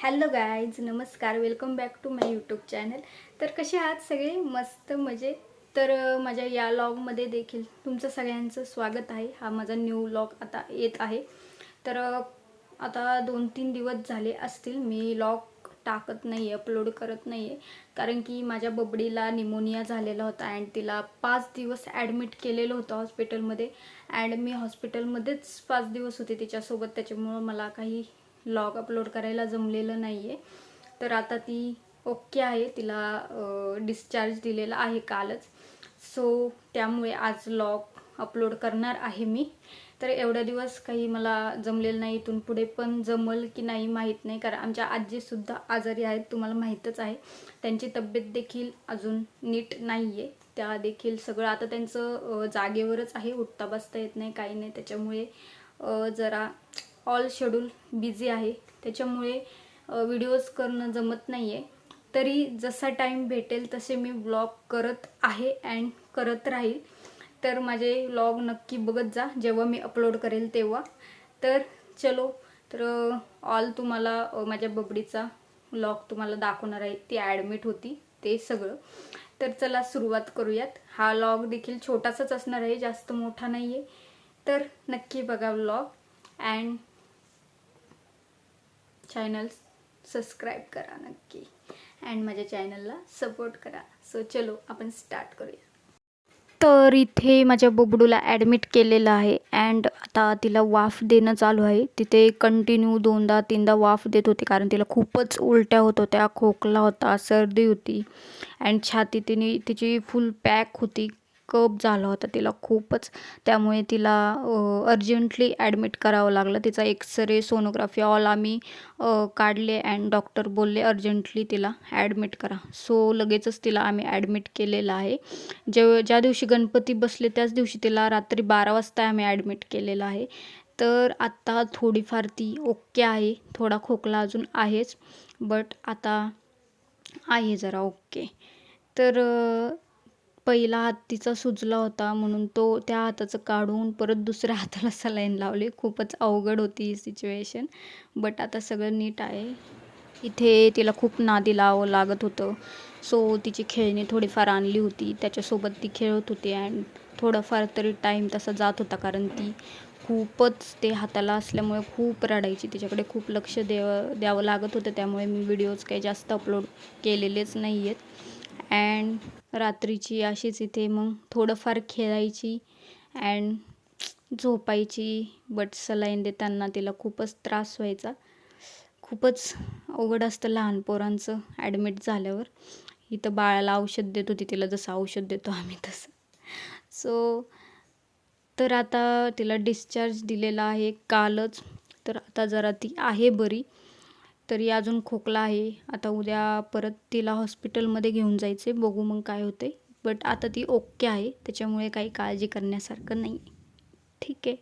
Hello guys नमस्कार. Welcome back to my YouTube channel तर कसे आहात सगळे? मस्त मजे. तर माझ्या या लॉगमध्ये देखील तुमचं सगळ्यांचं स्वागत आहे. हा माझा न्यू लॉग आता येत आहे. तर आता दोन तीन दिवस झाले असतील. मी लॉग टाकत नाही आहे अपलोड करत नाही आहे कारण की माझ्या बबडीला निमोनिया झालेला होता अँड तिला पाच दिवस ॲडमिट केलेलं होतं हॉस्पिटलमध्ये अँड मी हॉस्पिटलमध्येच पाच दिवस होते तिच्यासोबत. त्याच्यामुळं मला काही लॉग अपलोड करायला जमलेलं नाही आहे तर आता ती ओके आहे. तिला डिस्चार्ज दिलेला आहे कालच. सो त्यामुळे आज लॉग अपलोड करणार आहे मी. तर एवढा दिवस काही मला जमलेलं नाही. इथून पुढे पण जमल की नाही माहीत नाही. कारण आमच्या आजीसुद्धा आजारी आहेत तुम्हाला माहीतच आहे. त्यांची तब्येत देखील अजून नीट नाही आहे त्या देखील सगळं आता त्यांचं जागेवरच आहे. उठता बसता येत नाही काही नाही. त्याच्यामुळे जरा ऑल शेड्यूल बिझी आहे. त्याच्यामुळे व्हिडिओज करणं जमत नाही आहे तरी जसा टाईम भेटेल तसे मी ब्लॉग करत आहे अँड करत राहील. तर माझे व्लॉग नक्की बघत जा. जेव्हा मी अपलोड करेल तेव्हा. तर चलो. तर ऑल तुम्हाला माझ्या बबडीचा व्लॉग तुम्हाला दाखवणार आहे. ती ॲडमिट होती. ते सगळं. तर चला सुरुवात करूयात. हा व्लॉग देखील छोटासाच असणार आहे. जास्त मोठा नाही आहे तर नक्की बघा व्लॉग अँड चॅनल सबस्क्राईब करा नक्की. अँड माझ्या चॅनलला सपोर्ट करा. सो चलो आपण स्टार्ट करूया. तर इथे माझ्या बबडूला ॲडमिट केलेलं आहे. अँड आता तिला वाफ देणं चालू आहे. तिथे कंटिन्यू दोनदा तीनदा वाफ देत होते. कारण तिला खूपच उलट्या होत होत्या. खोकला होता सर्दी होती. अँड छाती तिने तिची फुल पॅक होती. कप झाला होता तिला खूपच. त्यामुळे तिला अर्जंटली ॲडमिट करावं लागलं. तिचा एक्सरे सोनोग्राफी ऑल आम्ही काढले अँड डॉक्टर बोलले अर्जंटली तिला ॲडमिट करा. सो लगेचच तिला आम्ही ॲडमिट केलेलं आहे. जे ज्या दिवशी गणपती बसले त्याच दिवशी तिला रात्री बारा वाजता आम्ही ॲडमिट केलेलं आहे. तर आत्ता थोडीफार ती ओके आहे. थोडा खोकला अजून आहेच. बट आता आहे जरा ओके. तर पहिला हात तिचा सुजला होता म्हणून तो त्या हाताचं काढून परत दुसऱ्या हाताला सलाईन लावली. खूपच अवघड होती ही सिच्युएशन बट आता सगळं नीट आहे. इथे तिला खूप नादी लावावं लागत होतं. सो तिची खेळणी थोडीफार आणली होती. त्याच्यासोबत ती खेळत होती अँड थोडाफार तरी टाईम तसा जात होता कारण ती खूपच ते हाताला असल्यामुळे खूप रडायची. तिच्याकडे खूप लक्ष द्यावं द्यावं लागत होतं. त्यामुळे मी व्हिडिओज काही जास्त अपलोड केलेलेच नाही आहेत अँड रात्रीची अशीच इथे मग थोडंफार खेळायची अँड झोपायची. बट सलाईन देताना तिला खूपच त्रास व्हायचा. खूपच अवघड असतं लहान पोरांचं ॲडमिट झाल्यावर. इथं बाळाला औषध देत होती तिला जसं औषध देतो आम्ही तसं. सो तर आता तिला डिस्चार्ज दिलेला आहे कालच. तर आता जरा ती आहे बरी. तरी अजून खोकला आहे. आता उद्या परत तिला हॉस्पिटलमध्ये घेऊन जायचे बघू मग काय होते बट आता ती ओके आहे. त्याच्यामुळे काही काळजी करण्यासारखं नाही ठीक आहे.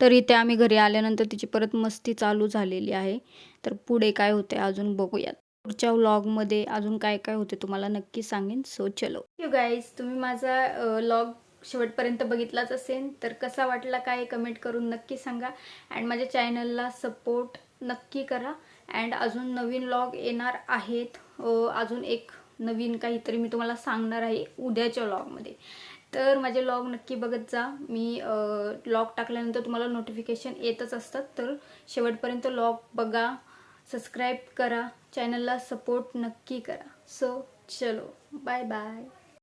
तर इथे आम्ही घरी आल्यानंतर तिची परत मस्ती चालू झालेली आहे. तर पुढे काय होते अजून बघूयात. पुढच्या व्लॉगमध्ये अजून काय काय होते तुम्हाला नक्की सांगेन. सो चलो. यू गाईज तुम्ही माझा व्लॉग शेवटपर्यंत बघितलाच असेल तर कसा वाटला काय कमेंट करून नक्की सांगा. अँड माझ्या चॅनलला सपोर्ट नक्की करा. अँड अजून नवीन व्लॉग येणार आहेत. अजून एक नवीन काहीतरी मी तुम्हाला सांगणार आहे उद्याच्या व्लॉगमध्ये तर माझे लॉग नक्की बघत जा. मी लॉग टाकल्यानंतर तुम्हाला नोटिफिकेशन येतच असतात. तर शेवटपर्यंत लॉग बघा. सबस्क्राईब करा. चॅनलला सपोर्ट नक्की करा. सो चलो. Bye bye